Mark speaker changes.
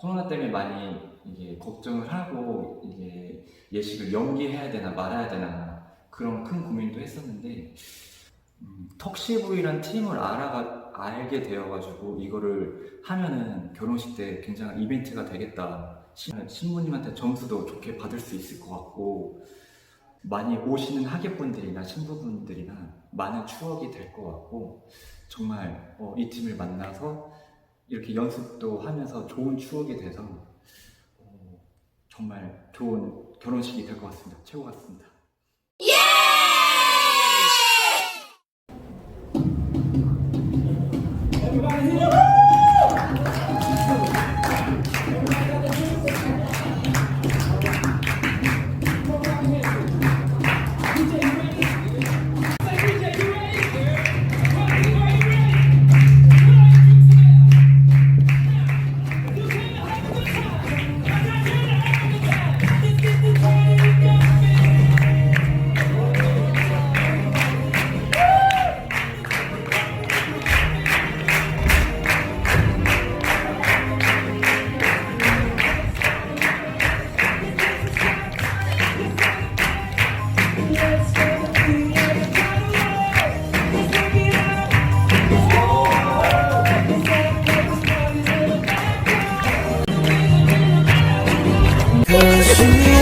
Speaker 1: 코로나 때문에 많이 이게 걱정을 하고 이게 예식을 연기해야 되나 말아야 되나 그런 큰 고민도 했었는데 음, 턱시브이란 팀을 알아가 알게 되어가지고 이거를 하면은 결혼식 때 굉장한 이벤트가 되겠다. 신- 신부님한테 점수도 좋게 받을 수 있을 것 같고 많이 오시는 하객분들이나 신부분들이나 많은 추억이 될 것 같고 정말 어, 이 팀을 만나서 이렇게 연습도 하면서 좋은 추억이 돼서 어, 정말 좋은 결혼식이 될 것 같습니다. 최고 같습니다.
Speaker 2: She